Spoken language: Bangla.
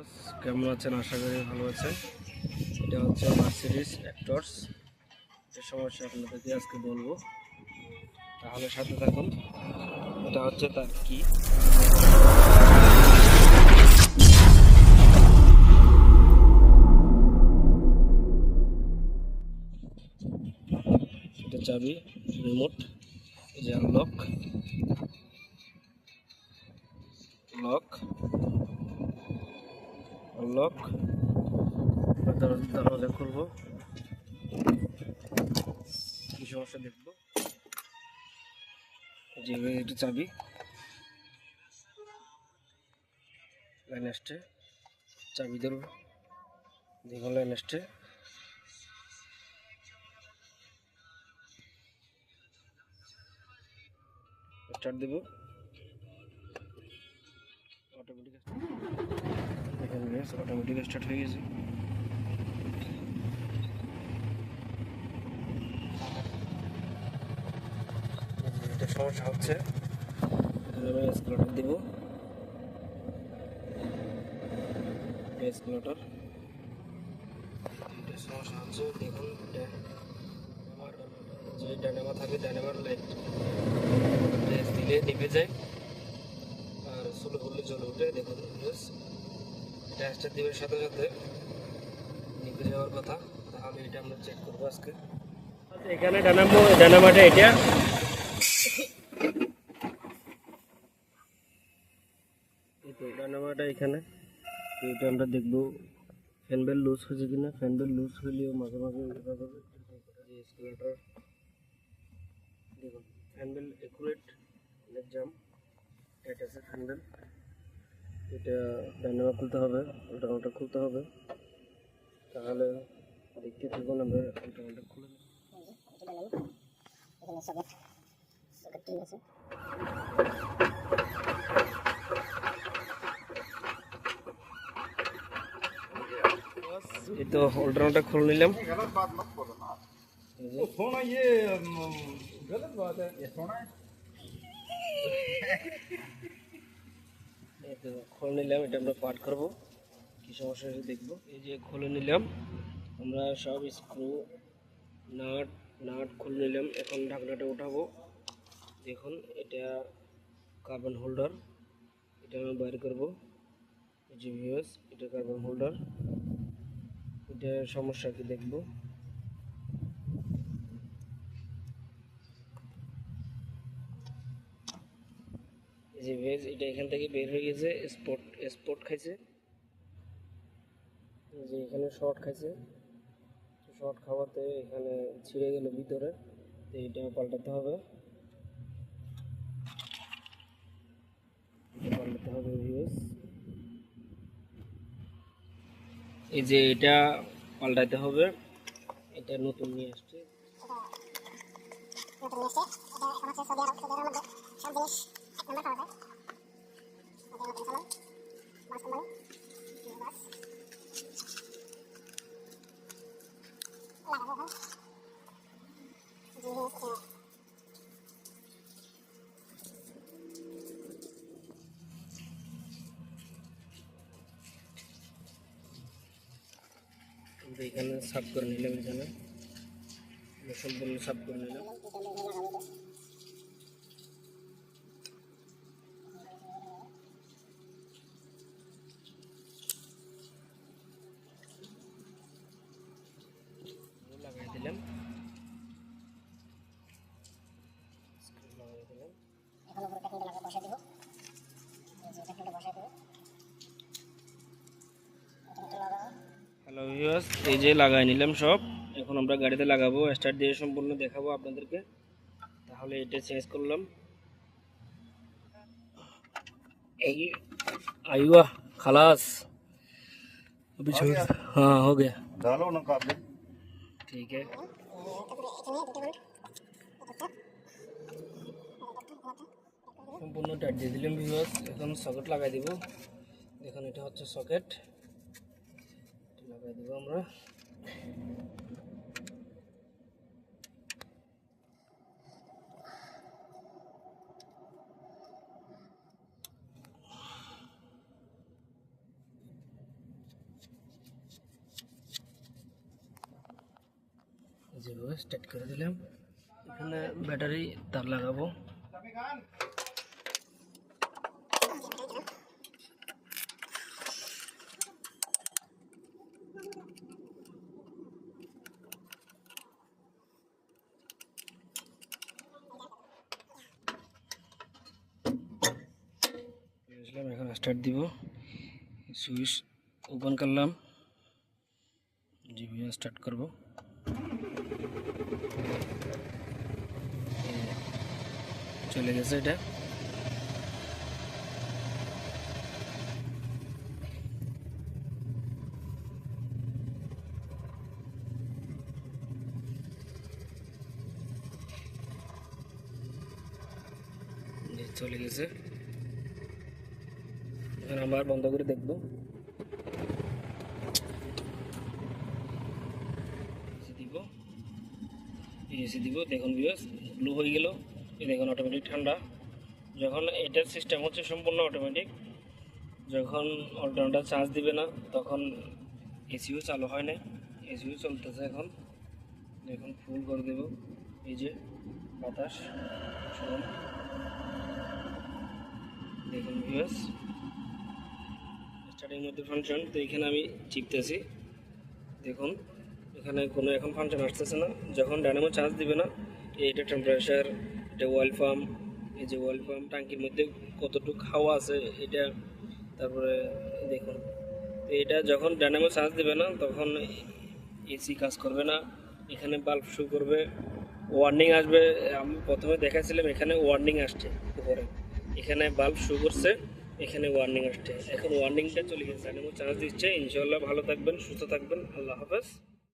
বস কেমন আছেন? আশা করি ভালো আছেন। এটা হচ্ছে মার্সিডিস অ্যাক্টরস যে সমস্যা আপনাদেরকে আজকে বলব। তাহলে সাথে থাকুন। এটা হচ্ছে তার কি? এটা চাবি রিমোট এই যে লক লক দরজা খুলবো। কি সমস্যা দেখব? যে এটা চাবি। লাইন আসছে। চাবি ধরবো। দেখুন লাইন আসছে। স্টার্ট দেবো। অটোমেটিক এখানে অটোমেটিক স্টার্ট হয়ে গেছে। এটা সমস্যা হচ্ছে। স্কুলাটার দিব। স্কুলাটার এটা সমস্যা হচ্ছে দেখুন এটা আমার যে ডাইনামা থাকে ডাইনামার লাইট দিলে নিভে যায়। এটা স্টার দিবের সাথে সাথে। নিভে যাওয়ার কথা। তাহলে এটা আমরা চেক করব আজকে। এখানে ডানামো, ডানামাটা এটা। ডানামাটা এখানে। এটা আমরা দেখব ফ্যান বেল লুজ হয়েছে কিনা। ফ্যান বেল লুজ হলেও মাঝে মাঝে এভাবে স্কুলারটার দেখুন ফ্যান বেল একুরেট জাম। এটা আছে ফ্যান বেল এটা ডাইনামা খুলতে হবে উল্টাপাল্টা খুলতে হবে তাহলে দেখতে থাকুন আমরা উল্টাপাল্টা খুলে নেব। এখানে সকেট সকেট ঠিক আছে এই তো উল্টাপাল্টা খুলে নিলাম এই যে सोना ये अम, गलत बात है ये सोना है খুলে নিলাম, এটা আমরা পাঠ করব। কী সমস্যা হয়েছে দেখব। এই যে খুলে নিলাম, আমরা সব স্ক্রু, নাট নাট খুলে নিলাম। এখন ঢাকনাটা উঠাবো। দেখুন, এটা কার্বন হোল্ডার এটা আমরা বাইর করব। এই যে ভিউস এটা কার্বন হোল্ডার এটা সমস্যা কি দেখব? যে ভেজ এটা এখান থেকে বের হয়ে গেছে স্পট স্পট খাইছে। যে এখানে শর্ট খাইছে। শর্ট খাওয়াতে এখানে ছিঁড়ে গেল ভিতরে। তো এটা পাল্টাতে হবে। পাল্টাতে হবে ভিউস এই যে এটা পাল্টাতে হবে। এটা নতুন নিয়ে আসছে। নতুন নিয়ে এসছে এটা সৌদি আরব সৌদি আরবের মধ্যে সব জিনিস এক নম্বর পাওয়া যায় ওদের নতুন সামান বাস কোম্পানি বাস লাগাবো এখন জি এটা আমরা এখানে সাফ করে নিলাম এখানে আমরা সম্পূর্ণ সাফ করে নিলাম এটা আমরা এখানে লাগাবো এটা লাগাই দিলাম Screw লাগাই দিলাম এখন উপরে প্যাকিংটা লাগা বসাই দেবো এই যে প্যাকিংটা বসাই দেবো এটা একটু লাগাবো হ্যালো ভিউয়ার্স এই যে লাগাই নিলাম সব এখন আমরা গাড়িতে লাগাবো স্টার্ট দিয়ে সম্পূর্ণ দেখাবো আপনাদেরকে তাহলে এটা চেঞ্জ করলাম এই आयुआ खलास अभी छोड़ हाँ हो गया डालो ना काबले ठीक है সম্পূর্ণ টাইট দিয়ে দিলাম ভিউয়ার্স, এখন সকেট লাগাই দিব। দেখুন, এটা হচ্ছে সকেট। লাগাই দিব আমরা। যেভাবে স্টার্ট করে দিলাম। এখানে ব্যাটারি তার লাগাবো। স্টার্ট দিব। সুইচ ওপেন করলাম। জিভিও স্টার্ট করব। চলে গেছে এটা। এই চলে গেছে। আবার বন্ধ করে দেখব। দিব। এসি দিব। দেখুন বিয়স ব্লু হয়ে গেল। এই দেখুন অটোমেটিক ঠান্ডা। যখন এটার সিস্টেম হচ্ছে সম্পূর্ণ অটোমেটিক যখন অল্টারনেটার চার্জ দিবে না, তখন এসিও চালু হয় না এসিও চলতেছে এখন। দেখুন ফুল করে দেব। এই যে বাতাস দেখুন ভিউয়ার্স স্টার্টিং মধ্যে ফাংশন তো এখানে আমি চিপতেছি দেখুন, এখানে কোনো এখন ফাংশন আসতেছে না। যখন ডায়নামো চার্জ দিবে না এইটা টেম্পারেচার এটা ওয়েল পাম্প এই যে ওয়েল পাম্প ট্যাঙ্কির মধ্যে কতটুকু হাওয়া আছে, এটা তারপরে দেখুন। তো এটা যখন ডায়নামো চার্জ দিবে না, তখন এসি কাজ করবে না। এখানে বাল্ব শো করবে। ওয়ার্নিং আসবে। আমি প্রথমে দেখাচ্ছিলাম এখানে ওয়ার্নিং আসছে উপরে। এখানে বাল্ব শো করছে। এখানে ওয়ার্নিং আসছে। এখন ওয়ার্নিংটা চলে গেছে। ডায়নামো চার্জ দিচ্ছে। ইনশাল্লাহ ভালো থাকবেন, সুস্থ থাকবেন। আল্লাহ হাফেজ।